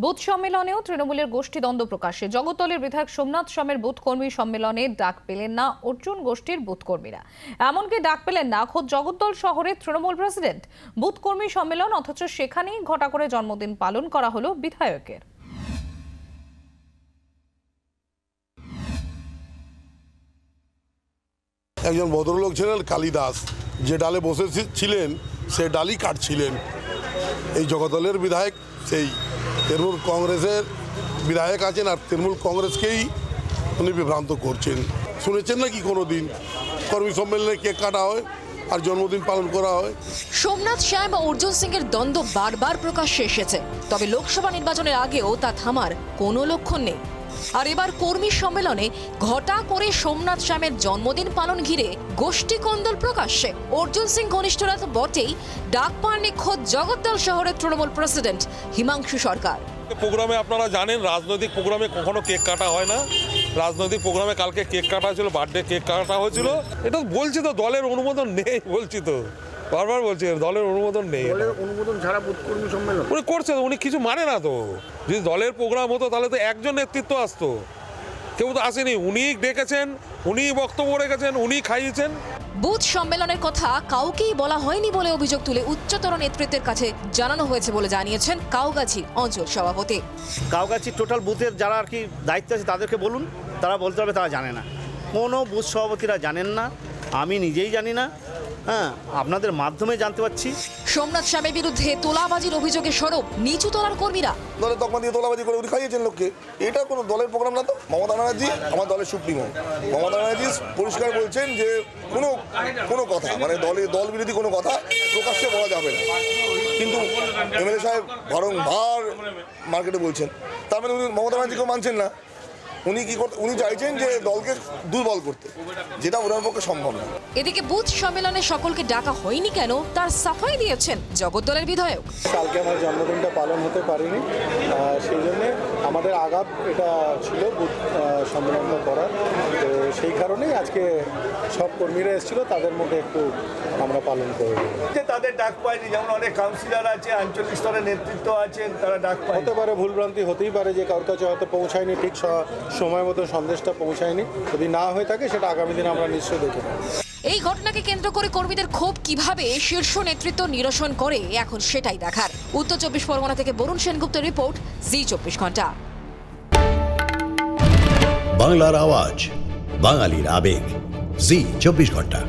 Booth সম্মেলনেও তৃণমূলের গোষ্ঠীদ্বন্দ্ব প্রকাশে জগতলের বিধায়ক সোমনাথ সমের বুথ কর্মী সম্মেলনে ডাক পেলেন না অর্জুন গোষ্ঠীর বুথ কর্মীরা। এমনকি ডাক পেলেন না, খোদ জগদ্দল শহরের তৃণমূল প্রেসিডেন্ট। বুথ কর্মী সম্মেলন, অথচ সেখানেই ঘটা করে জন্মদিন পালন করা হলো বিধায়কের। একজন ভদ্রলোক ছিলেন কালিদাস, যে ডালে বসে ছিলেন সে ডালি কাটছিলেন। এই জগদলের বিধায়ক সেই তৃণমূল কংগ্রেসের বিধায়ক আছেন আর তৃণমূল কংগ্রেসকেই উনি বিভ্রান্ত করছেন। শুনেছেন নাকি কোনো দিন কর্মী সম্মেলনে কেক কাটা হয় আর জন্মদিন পালন করা হয়। সোমনাথ শ্যাম ও অর্জুন সিং এর দ্বন্দ্ব বারবার প্রকাশ্যে এসেছে। তবে লোকসভা নির্বাচনের আগেও তা থামার কোনো লক্ষণ নেই। আর এবার কর্মী সম্মেলনে ঘটা করে সোমনাথ শ্যামের জন্মদিন পালন ঘিরে গোষ্ঠী কন্দল প্রকাশ্যে। অর্জুন সিং ঘনিষ্ঠরা তো বটেই ডাক পাননি খোদ জগদ্দল শহরের তৃণমূল প্রেসিডেন্ট হিমাংশু সরকার। প্রোগ্রামে আপনারা জানেন, রাজনৈতিক প্রোগ্রামে কখনো কেক কাটা হয় না। রাজনৈতিক প্রোগ্রামে কালকে কেক কাটা হয়েছিল, বার্থডে কেক কাটা হয়েছিল। এটা বলছি তো, দলের অনুমোদন নেই বলছি তো। বারবার বলছি দলের অনুমোদন নেই। দলের অনুমোদন ছাড়া বুথ কর্মী সম্মেলন। উনি করছে উনি কিছু মানে না তো। যদি দলের প্রোগ্রাম হতো তাহলে তো একজন নেতৃত্ব আসতো। কেউ তো আসেনি উনি ডেকেছেন উনি বক্তব্য রেখেছেন উনি খাইয়েছেন। বুথ সম্মেলনের কথা কাউকেই বলা হয়নি বলে অভিযোগ তুলে উচ্চতর নেতৃত্বের কাছে জানানো হয়েছে বলে জানিয়েছেন কাউগাছি অঞ্চল সভাপতি। কাউগাছি টোটাল বুথের যারা আর কি দায়িত্ব আছে তাদেরকে বলুন তারা বলতে হবে তারা জানে না। কোনো বুথ সভাপতিরা জানেন না আমি নিজেই জানি না। হ্যাঁ আপনাদের মাধ্যমে জানতে পারছি। সোমনাথ স্বামীর বিরুদ্ধে তোলাবাজির অভিযোগে সরব নিচু তলার কর্মীরা। দলের তকমা দিয়ে তোলাবাজি করে উনি খাইয়েছেন লোককে। এটা কোনো দলের প্রোগ্রাম না তো? মমতা ব্যানার্জি আমার দলের সুপ্রিমো। মমতা ব্যানার্জি পরিষ্কার বলছেন যে কোনো কোনো কথা মানে দলে দল বিরোধী কোনো কথা প্রকাশ্যে বলা যাবে না। কিন্তু এমএলএ সাহেব বারংবার মার্কেটে বলছেন। তার মানে উনি মমতা ব্যানার্জিকেও মানছেন না। উনি কি করতে উনি চাইছেন যে দলকে দুর্বল করতে যেটা ওনার পক্ষে সম্ভব না। এদিকে বুথ সম্মেলনে সকলকে ডাকা হয়নি কেন তার সাফাই দিয়েছেন জগদ্দলের বিধায়ক। কালকে আমার জন্মদিনটা পালন হতে পারিনি সেই জন্যে আমাদের আগাম এটা ছিল বুথ সম্মেলনটা করার। তো সেই কারণেই আজকে সব কর্মীরা এসেছিল তাদের মধ্যে একটু আমরা পালন করে যে তাদের ডাক পায়নি যেমন অনেক কাউন্সিলর আছে আঞ্চলিক স্তরের নেতৃত্ব আছেন তারা ডাক পায়নি। হতে পারে ভুলভ্রান্তি হতেই পারে যে কারোর কাছে হয়তো পৌঁছায়নি ঠিক সময় মতো সন্দেশটা পৌঁছায়নি। যদি না হয়ে থাকে সেটা আগামী দিনে আমরা নিশ্চয়ই দেখে এই ঘটনাকে কেন্দ্র করে কর্মীদের ক্ষোভ কীভাবে শীর্ষ নেতৃত্ব নিরসন করে, এখন সেটাই দেখার। উত্তর চব্বিশ পরগনা থেকে বরুণ সেনগুপ্তের রিপোর্ট, জি চব্বিশ ঘণ্টা। বাংলার আওয়াজ, বাঙালির আবেগ, জি চব্বিশ ঘণ্টা।